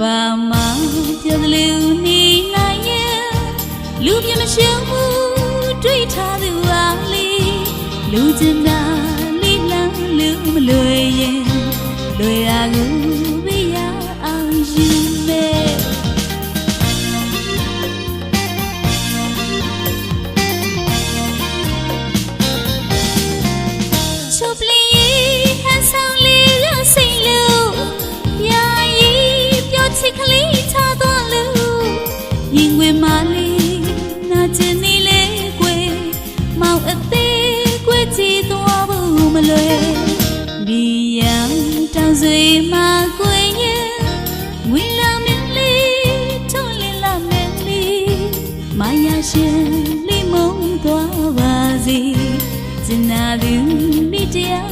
ဘာမှပြောသလိုနေနိုင်ရဲ့လူပြမရှိဘူးတွေ့ထားသူအားလေးလူကျင်တာလေးလန်းလူမလွယ်ရင်လွယ်ရာကိုပြရအောင်ယူမယ် ရင်ဝင်မလေးနာကျင်နေလေကွယ်မောင်အသေးကွယ်ကြည့်သွားဖို့မလွယ်ဒီရန်တောင်ဆွေမှာကွယ်ရဲ့ဝင်လာမင်းလေးထုံးလင်းလာမင်းလေးမယာရှင်လေးမုံသွားပါစေကျင်နာသူမိတရာ